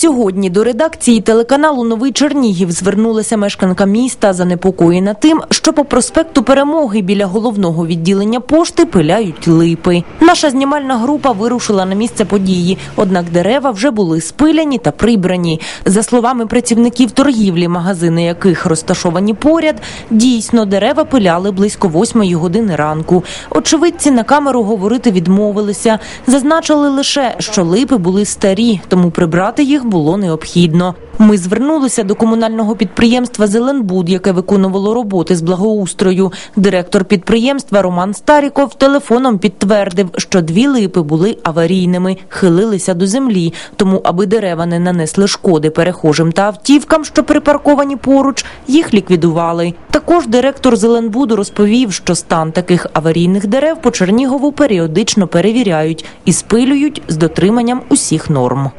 Сьогодні до редакції телеканалу Новий Чернігів звернулася мешканка міста занепокоєна тим, що по проспекту Перемоги біля головного відділення пошти пиляють липи. Наша знімальна група вирушила на місце події, однак дерева вже були спиляні та прибрані. За словами працівників торгівлі, магазини яких розташовані поряд, дійсно дерева пиляли близько восьмої години ранку. Очевидці на камеру говорити відмовилися. Зазначили лише, що липи були старі, тому прибрати їх було необхідно. Ми звернулися до комунального підприємства Зеленбуд, яке виконувало роботи з благоустрою. Директор підприємства Роман Старіков телефоном підтвердив, що дві липи були аварійними, хилилися до землі. Тому, аби дерева не нанесли шкоди перехожим та автівкам, що припарковані поруч, їх ліквідували. Також директор Зеленбуду розповів, що стан таких аварійних дерев по Чернігову періодично перевіряють і спилюють з дотриманням усіх норм.